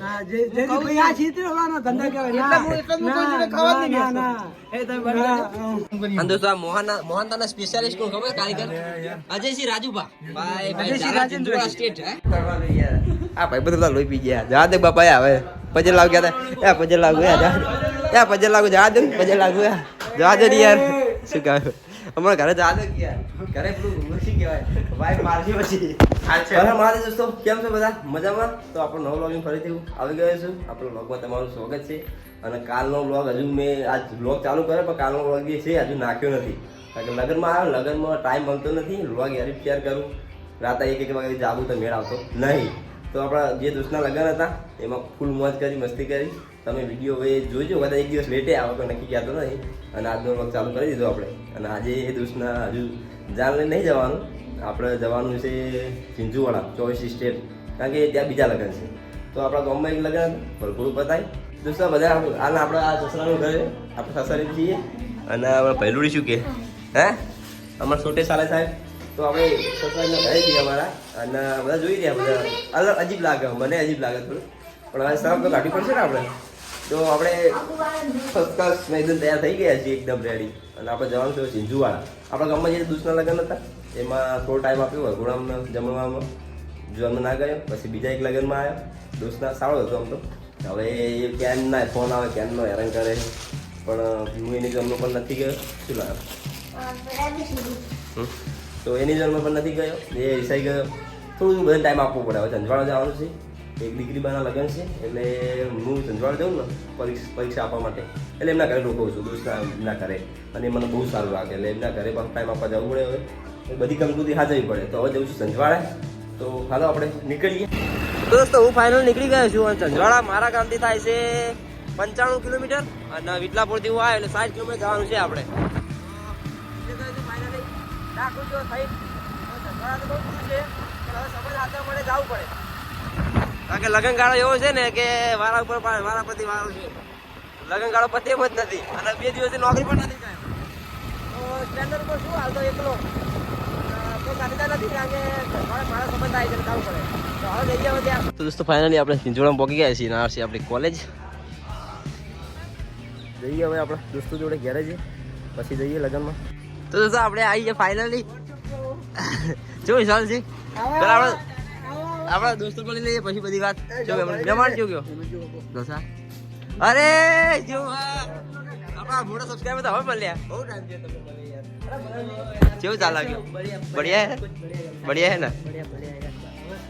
ના, જે- જે ભાઈ આ છેતરવાનો ધંધો કહેવાય. એટલે હું- એટલે હું કોઈ ખાવા જ નહીં ના, એ તમે ના. અને દોસ્તો આ મોહન મોહનતાના સ્પેશિયાલિસ્ટ કોણ ખબર? કારીગર? અજયસિંહ રાજુભા. ભાઈ ભાઈ અજયસિંહ રાજેન્દ્ર સ્ટેટ હે? આ ભાઈ બધા લોહી પી ગયા. જા દે બાપા આવે. પજે લાવ ગયા તા એ પજે લાગુ યા જા. એ પજે લાગુ જા દે. પજે લાગુ યા જા દે યાર. શું કહે? અમારા ઘરે દે યાર ઘરે પેલું શું કહેવાય. ભાઈ મારજી પછી. અરે મારે દોસ્તો કેમ છો બધા? મજામાં? તો આપણો નવો બ્લોગિંગ ફરીથી આવી ગયો છું. આપણો બ્લોગમાં તમારું સ્વાગત છે. અને કાલનો બ્લોગ હજુ મેં આજ બ્લોગ ચાલુ કર્યો પણ કાલનો બ્લોગ જે છે હજુ નાખ્યો નથી. કારણ કે લગ્નમાં આવ્યો લગ્નમાં ટાઈમ મળતો નથી. બ્લોગ યાર શેર કરું. રાતે એક એક વાગે જાગું તો મેળ આવતો નહીં. તો આપણા જે દોસ્તના લગ્ન હતા, એમાં ફૂલ મોજ કરી, મસ્તી કરી. તમે વીડિયો એ જોજો કદાચ એક દિવસ લેટે આવો તો નક્કી કહેતો નહીં. અને આજનો વખત ચાલુ કરી દીધો આપણે. અને આજે એ દોસ્તના હજુ જાન લઈને નહીં જવાનું. આપણે જવાનું છે ચિંચુવાડા ચોવીસ સ્ટેટ. કારણ કે ત્યાં બીજા લગ્ન છે. તો આપણા ગામમાં એક લગ્ન ભરપૂર બતાવી દોસ્તો, બધા હાલ આપણે આ સસરાનું ઘરે આપણે સસરી છીએ. અને આપણે પહેલું શું કે? હે? અમારા છોટે સાલે સાહેબ. તો આપણે સસરાના ઘરે છીએ અમારા. અને બધા જોઈ રહ્યા બધા. અલગ અજીબ લાગે મને અજીબ લાગે થોડું. પણ હવે સરસ તો કાઢવી પડશે ને આપણે. તો આપણે ક્લાસ એકદમ તૈયાર થઈ ગયા છીએ એકદમ રેડી અને આપણે જવાનું થયું સિંધુવાળા આપણા ગામમાં જે દૂધના લગ્ન હતા એમાં થોડો ટાઈમ આપ્યો વઘોડામાં જમવામાં જો અમે ના ગયો પછી બીજા એક લગ્નમાં આવ્યો. દોસ્તના સારો હતો આમ તો. હવે એ કેન ના ફોન આવે ક્યાંનો હેરાન કરે. પણ હું એની જમનો પણ નથી ગયો. શું લાગે? તો એની જન્મ પણ નથી ગયો એ રિસાઈ ગયો. થોડું બધું ટાઈમ આપવો પડે. હવે ઝંઝવાડા જવાનું છે. એક દીકરી બાના લગ્ન છે, એટલે હું ઝંઝવાડા જાઉં ને, પરીક્ષા પરીક્ષા આપવા માટે. એટલે એમના ઘરે રોકવું છું, દોસ્તના, એમના ઘરે. અને મને બહુ સારું લાગે, એટલે એમના ઘરે પણ ટાઈમ આપવા જવું પડે હવે. બધી કંકૃતિ હાજરી પડે. તો હવે જવું છું ઝંઝવાડા તો હાલો આપણે નીકળીએ. દોસ્તો, હું ફાઇનલ નીકળી ગયો છું અને ઝંઝવાડા મારા ગામથી થાય છે પંચાણું કિલોમીટર. અને વિટલાપુરથી હું આવ્યો, એટલે સાઠ કિલોમીટર જવાનું છે આપણે. કારણ કે લગન ગાળો એવો છે ને કે વારા ઉપર વારા પતિ વારો છે. લગન ગાળો પતે એમ જ નથી. અને બે દિવસથી નોકરી પણ નથી ગયો તો સ્ટેન્ડર્ડ પર શું હાલતો એકલો? કોઈ છે પડે. તો હવે જઈએ હવે ત્યાં. તો દોસ્તો ફાઇનલી આપણે સિંજોડામાં પહોંચી ગયા છીએ. ના છે આપણી કોલેજ જઈએ હવે આપણે દોસ્તો જોડે ઘેરે જઈએ. પછી જઈએ લગનમાં. તો તો આપણે આવી ગયા ફાઇનલી જો વિશાલ છે પેલા આપણે આપણા દોસ્તો પણ લઈએ પછી બધી વાત. જો મહેમાન જો ગયો દોસા અરે જો આપણા મોટા સબસ્ક્રાઇબર તો હવે મળ્યા. બહુ ટાઈમ થયો તમને મળે યાર. કેવું ચાલ? લાગ્યો બઢિયા હે બઢિયા હે ને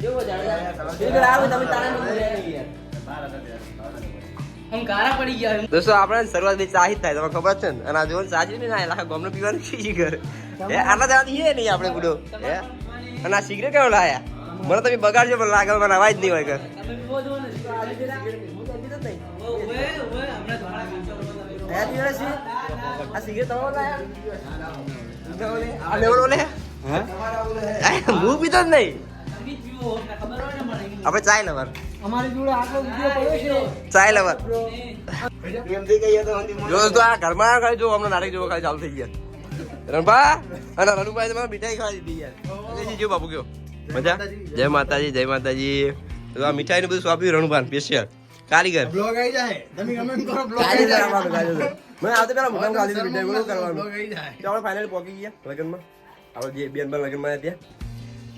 કેવું હું ગારા પડી ગયા દોસ્તો આપણે શરૂઆત બી ચાહી જ થાય તમને ખબર છે ને? અને આ જોન સાચી નહીં ના લાખા ગોમનું પીવાનું ખીજી ઘર. એ આટલા જવાની છે નહીં આપણે બુડો હે? અને આ સિગરેટ કેવો લાયા? મને તમે બગાડજો પણ લાગે મને અવાજ નહીં હોય ઘર. આ સિગરેટ લાયા? આ લેવડો લે. હું. પીતો જ નહીં. આપણે ચાય લવર. અમારી જોડે આટલો વિડિયો પડ્યો છે. ચાય લવર. જો તો આ ઘરમાં ખાલી જો હમણાં નાટક જોવા ખાલી ચાલુ થઈ ગયા. રણભા અને રણુભાઈ તમારે મીઠાઈ ખાવા દીધી યાર. જો બાપુ કયો? મજા? જય માતાજી જય માતાજી. તો આ મીઠાઈ નું બધું સ્વાપ્યું રણુભાન સ્પેશિયલ કારીગર. બ્લોગ આવી જાય. તમે કમેન્ટ કરો બ્લોગ કારીગર આપવાનું, કારીગર. મને આવતે પેલા મુકામ ખાલી મીઠાઈ બોલો કરવાનું બ્લોગ આવી જાય. તો આપણે ફાઇનલ પહોંચી ગયા લગનમાં. આપણે જે બેન બેન આવ્યા ત્યાં.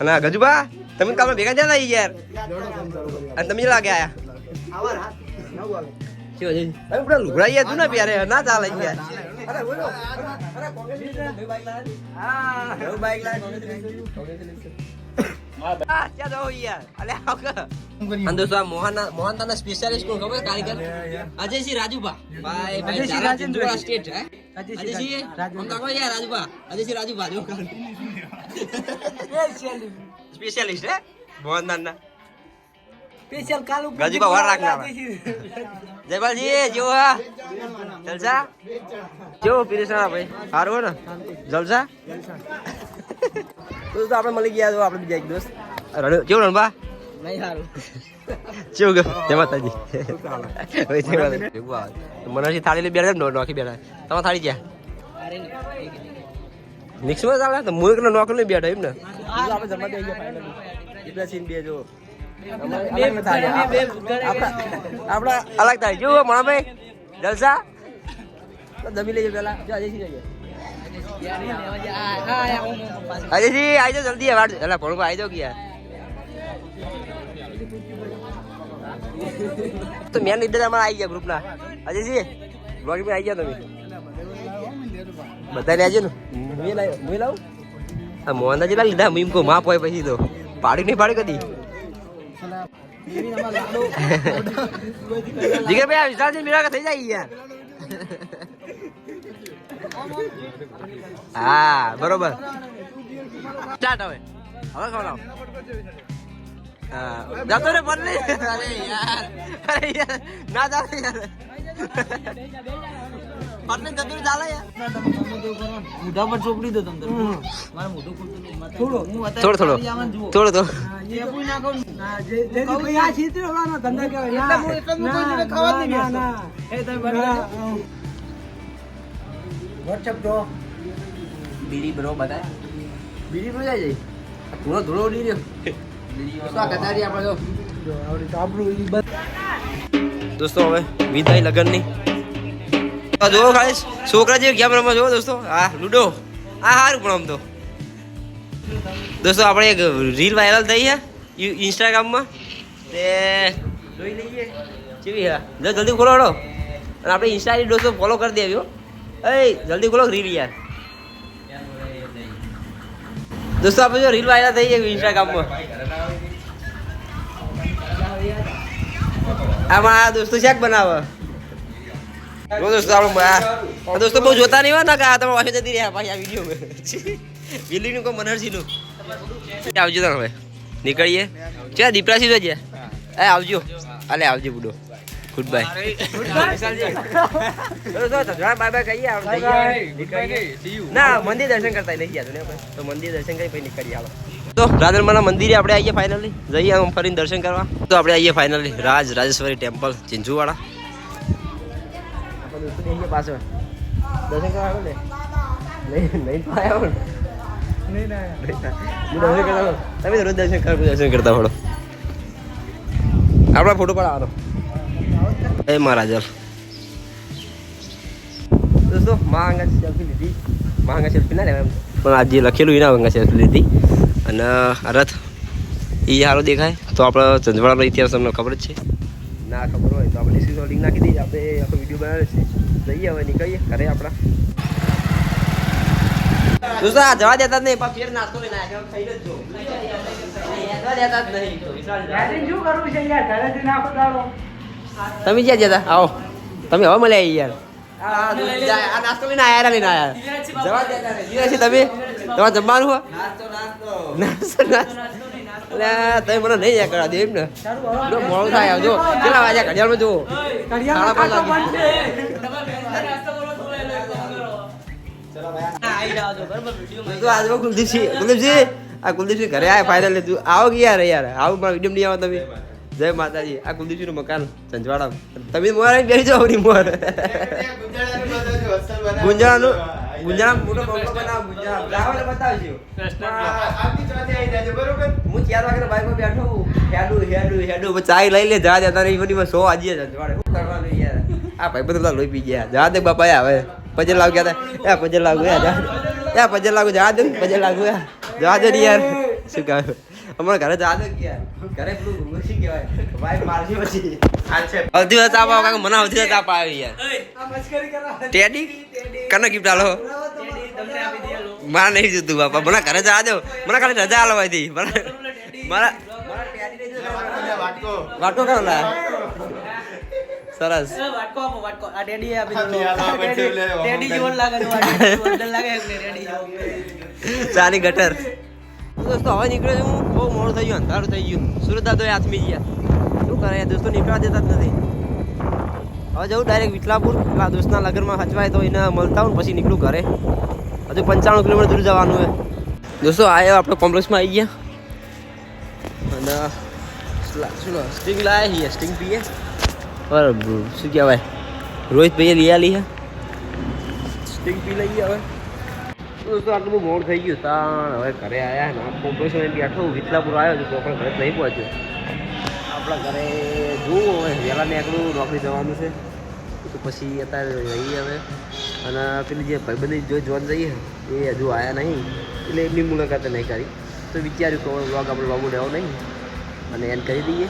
અને ગજુબા તમે કામ ભેગા થયા હતા યાર અને તમે આયા નવ વાગે શું તમે પેલા લુગડા યાર તું ના પ્યારે ના ચાલે યાર. રાજુભા. રાજુભા. સ્પેશિયાલિસ્ટ હે? મોહનતાના સ્પેશિયલ કાલુ ગાજીબા વાર રાખના જયપાલજી જેવો હા. જલસા? કેવો પીરેશના ભાઈ. સારું હો ને? જલસા? તો તો આપણે મળી ગયા તો આપણે બીજા એક દોસ્ત રણ કેવું રણબા નહીં સારું. કેવું ગયો જય માતાજી. હવે જય માતાજી. ભેગું આવે. તો મને હજી થાળી લઈ બેઠા નો નોખી બેઠા તમારે થાળી ક્યાં? મિક્સમાં ચાલે? તો હું એકલો નોકર લઈ બેઠા એમ ને? આપણે જમવા બેસી ગયા finally. સીન બે જો. આપણા આપણા અલગ થાય. જુઓ મણાભાઈ જલસા. જમી લેજો પેલા જો અજયસિંહ જઈએ? અજયસિંહ આવી જાઓ જલ્દી વાટ એલા ભણવા આવી જાઓ યાર તો મેન લીડર અમારા આવી ગયા ગ્રુપના અજયસિંહ બ્લોગિંગ આવી ગયા તમે? બધા લેજો ને? મુએ લાવું? આ મોંદા જેટલા લીધા મીમ કો માપ હોય પછી તો. પાડી નહીં પાડી કદી? જીગર ભાઈ, આ વિશાલજી મીરા થઈ જાય યાર. હા, બરોબર. સ્ટાર્ટ હવે. હવે ખવડાવો. જતો રે બદલી અરે યાર. અરે યાર. ના ચાલે યાર. પણ જતું ચાલે યાર. મોઢા પર ચોપડી દો તમે. મારે મોઢું ખુલતું નહીં. માથે- હું થોડો થોડો. થોડો થોડો. હા, એ કોઈ ના કહું. કહું એટલે હું એટલે હું કોઈ જોડે ખાવા જ નહીં બેસતો. એ તમે બનાવો. WhatsApp તો બીડી બ્રો બતાય. બીડી બ્રો જાય જાય ધૂળો ધૂળો ઉડી રહ્યો. દોસ્તો હવે વિદાય લગનની. આ જુઓ ખાલી છોકરા જેવી ગેમ રમવા જુઓ દોસ્તો. હા લુડો. આ સારું પણ આમ તો. દોસ્તો, આપણે એક રીલ વાયરલ થઈ છે ઇન્સ્ટાગ્રામમાં તે જોઈ લઈએ. કેવી હા જલ્દી ખોલો હડો. અને આપણે ઇન્સ્ટા દોસ્તો ફોલો કરી દેવી એ જલ્દી ખોલો રીલ યાર. દોસ્તો, આપણે જો રીલ વાયરલ થઈ છે ઇન્સ્ટાગ્રામમાં આમાં દોસ્તો શેક બનાવે. દોસ્તો આપણે દોસ્તો બહુ જોતા નહીં હોય ને કે આ તમે વાંચી જતી રહ્યા ભાઈ આ વીડિયો વિલ્લીનું કોઈ મનહરસિંહનું આવજો તમે હવે. નીકળીએ. ચા દીપરાસી જો છે એ આવજો. અલે આવજો બુડો. ગુડ બાય બાય બાય કહીએ. ના. મંદિર દર્શન કરતા લઈ ગયા ને તો મંદિર દર્શન કરી પછી નીકળીએ આવો તો રાજનમાના મંદિરે આપણે આવીએ ફાઇનલી જઈએ આમ ફરીને દર્શન કરવા. તો આપણે આવીએ ફાઇનલી રાજ રાજેશ્વરી ટેમ્પલ ચિંચુવાડા. આવીએ પાછળ. દર્શન કરવા આવ્યો ને? નહીં નહીં તો આવ્યો ને. ના તમે રોજ દર્શન કરો દર્શન કરતા પડો આપણા ફોટો પડાવવાનો એ મહારાજલ દોસ્તો માંગા સેલ્ફી લીધી. માંગા સેલ્ફી ના લેવાય એમ. પણ આજે લખેલું એના માંગા સેલ્ફી લીધી. અને રથ એ સારો દેખાય. તો આપણે ચંદવાડાનો ઇતિહાસ તમને ખબર જ છે. ના ખબર હોય તો આપણે ડિસ્ક્રિપ્શન લિંક નાખી દઈએ. આપણે આખો વીડિયો બનાવે છે જઈએ હવે નીકળીએ ઘરે આપણા. દોસ્તો જવા દેતા જ નહીં પાછું ફેર નાસ્તો લઈને આવ્યા ખાઈને જ જો જવા દેતા જ નહીં તો. વિશાલ ગાડી શું કરવું છે યાર? ઘરેથી નાખો દાડો તમે ક્યાં જતા? આવો. તમે હવે મળ્યા યાર. આ જાય, નાસ્તો લઈને આયા લઈને આયા. જવા દેતા તમે? તમારે જમવાનું હો નાસ્તો નાસ્તો. અલ્યા, તમે મને નહીં યાદ કરા દે એમ ને? મોડું થાય આવજો. કેટલા વાગ્યા? ઘડિયાળમાં જુઓ. સાડા પાંચ વાગી. કુલદીપસિંહ કુલદીપસિંહ આ કુલદીપસિંહ ઘરે આયા ફાઇનલ તું આવો કે યાર યાર? આવું મારા વીડિયો નહીં આવો તમે? જય માતાજી. આ કુલદીપજી નું મકાન સંજવાડા તમે મોર આવીને બેસી જાઓ ની મોર. ગુંજાળાનું ગુંજાળા મોટો બંગલો બનાવો ગુંજાળા. લાવો એટલે બતાવજો હું. ચાર વાગે બાઈક પર બેઠો હું હેડું હેડું હેડું. ચાય લઈ લે જા દેતા નહીં બધી સો આજે સંજવાડે શું કરવાનું યાર? આ ભાઈ બધા લોહી પી ગયા. જા દે બાપા આવે પજે લાગ ગયા હતા. એ પજે લાગુ ગયા. જા પજે લાગુ જા દે પજે લાગુ જા દે યાર. શું કહ્યું અમારા ઘરે જા દે ઘરે પેલું શું કહેવાય. ભાઈ મારશે પછી. અડધી વાત આપ કાકા મને અડધી વાત આપ આવી યાર. ટેડી? કને ગિફ્ટ આલો? મારા નહીં જોતું બાપા. મને ઘરે જવા દો મને ખાલી રજા આલો હતી મને મારા વાટકો. કરો લા સરસ. વાટકો આપો વાટકો. આ ડેડી આપી દો ડેડી જેવો લાગે છે આ ટેડી લાગે જેવો. ચાલી ગટર. દોસ્તો, હવે નીકળ્યો છું, હું બહુ મોડું થઈ ગયું, અંધારું થઈ ગયું. સુરત તો હાથમી ગયા શું કરે દોસ્તો, નીકળવા દેતા જ નથી. હવે જવું ડાયરેક્ટ વિઠલાપુર પેલા દોસ્તના લગ્નમાં હચવાય તો એને મળતા હું પછી નીકળું ઘરે. હજુ પંચાણું કિલોમીટર દૂર જવાનું હોય દોસ્તો આવ્યો આપણે કોમ્પ્લેક્સમાં આવી ગયા. અને શું સ્ટિંગ લાયા છીએ, સ્ટિંગ પીએ. બરાબર, શું કહેવાય? રોહિત ભાઈએ લઈ આલી છે સ્ટિંગ પી લઈએ હવે. દોસ્તો આટલું બહુ મોડ થઈ ગયું. તાણ, હવે ઘરે આવ્યા ને. એ બેઠો વિતલાપુર આવ્યો છું, તો પણ ઘરે નહીં પહોંચ્યો. આપણા ઘરે જોવું હવે, વહેલા નીકળું, નોકરી જવાનું છે. તો પછી અત્યારે રહીએ હવે. અને પેલી જે ભાઈબંધી જો જોવા જઈએ એ હજુ આવ્યા નહીં. એટલે એમની મુલાકાત નહીં કરી. તો વિચાર્યું કે વ્લોગ આપણે લોંગો લેવો નહીં. અને એન્ડ કરી દઈએ.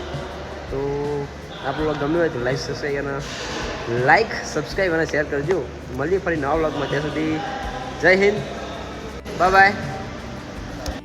તો આપણો વ્લોગ ગમ્યો હોય તો લાઈક સબસ્ક્રાઈબ અને લાઈક સબસ્ક્રાઈબ અને શેર કરજો. મળીએ ફરી નવા વ્લોગમાં ત્યાં સુધી જય હિન્દ. Bye bye